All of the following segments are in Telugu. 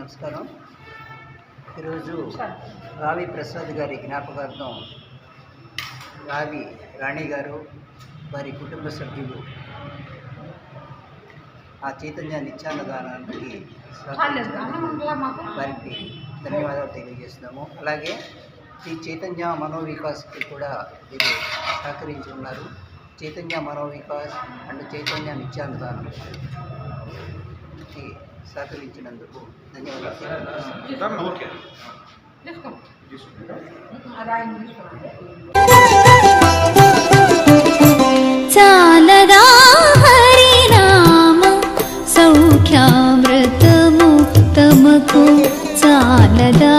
నమస్కారం. ఈరోజు రావి ప్రసాద్ గారి జ్ఞాపకార్థం రావి రాణి గారు వారి కుటుంబ సభ్యులు ఆ చైతన్య నిత్యాన్నదానానికి వారికి ధన్యవాదాలు తెలియజేస్తున్నాము. అలాగే ఈ చైతన్య మనోవికాస్కి కూడా మీరు సహకరించి ఉన్నారు. చైతన్య మనోవికాస్ అండ్ చైతన్య నిత్యాన్నదానం. కి సహకరించినందుకు ధన్యవాదాలు. చాలదా హరినామ సౌఖ్యామృతముక్తమకు చాలదా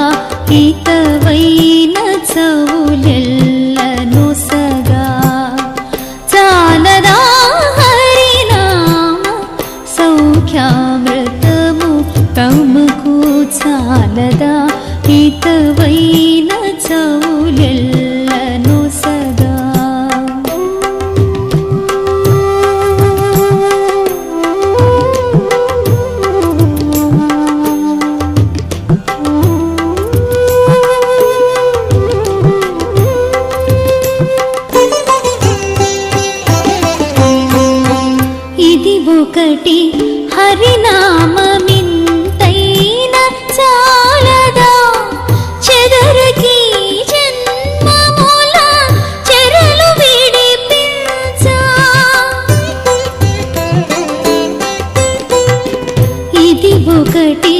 ఒకటి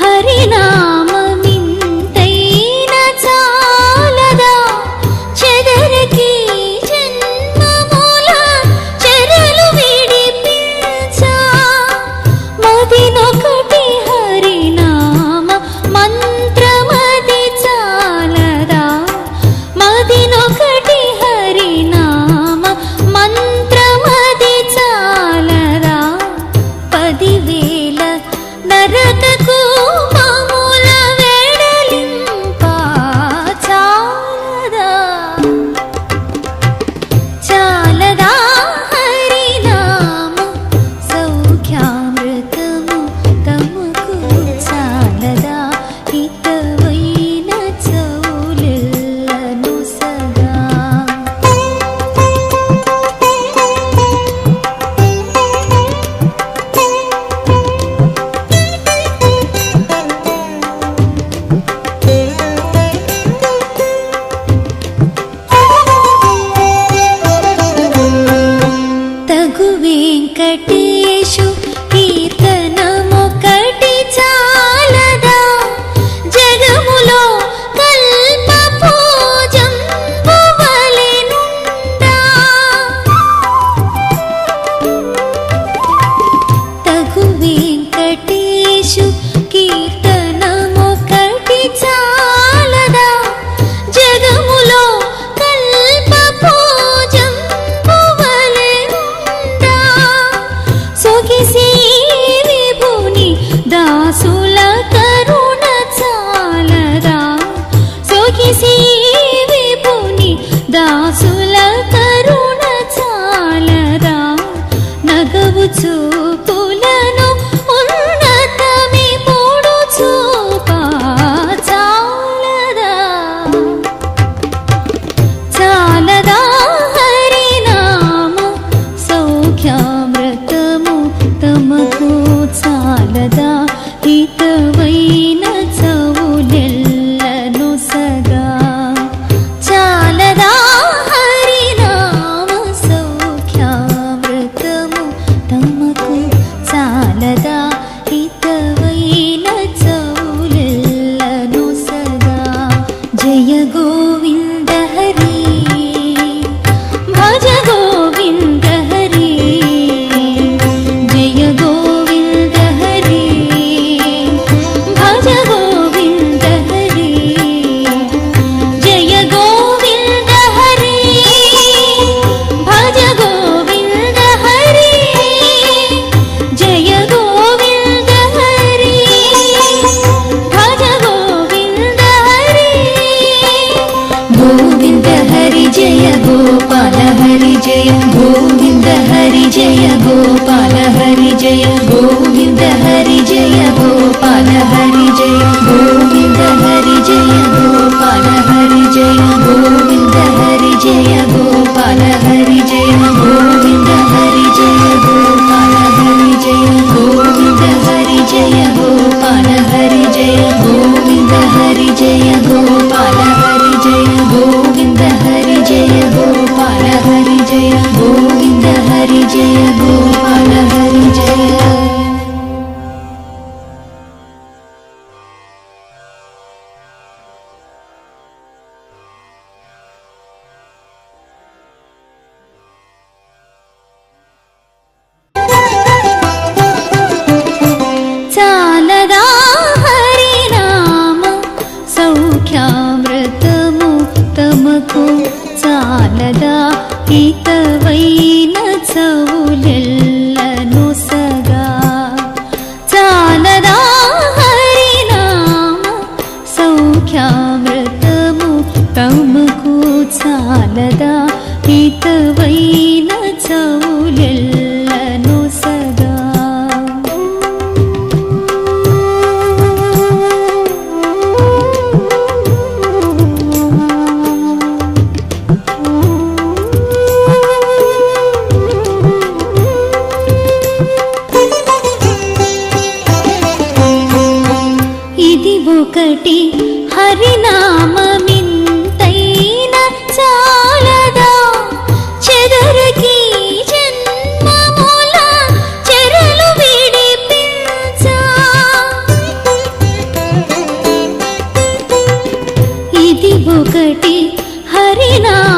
హరినా रघुवेङ्कटेशु कीर्तन హరి జయ గోపాల హరి జయ గోవింద హరి జయ గోపాల హరి జయ గోవింద హరి జయ గోపాల హరి పరామృతముక్తముకు చాలదా? హితవైన చవులెల్లను సగా చాలదా హరినామ? సౌఖ్యామృతముక్తముకు చాలదా? హితవైన చవు ఒకటి హరినామమింతైన చాలదా? చెదరకి జన్మమూల చెరలు విడిపించ? ఇది ఒకటి హరినామ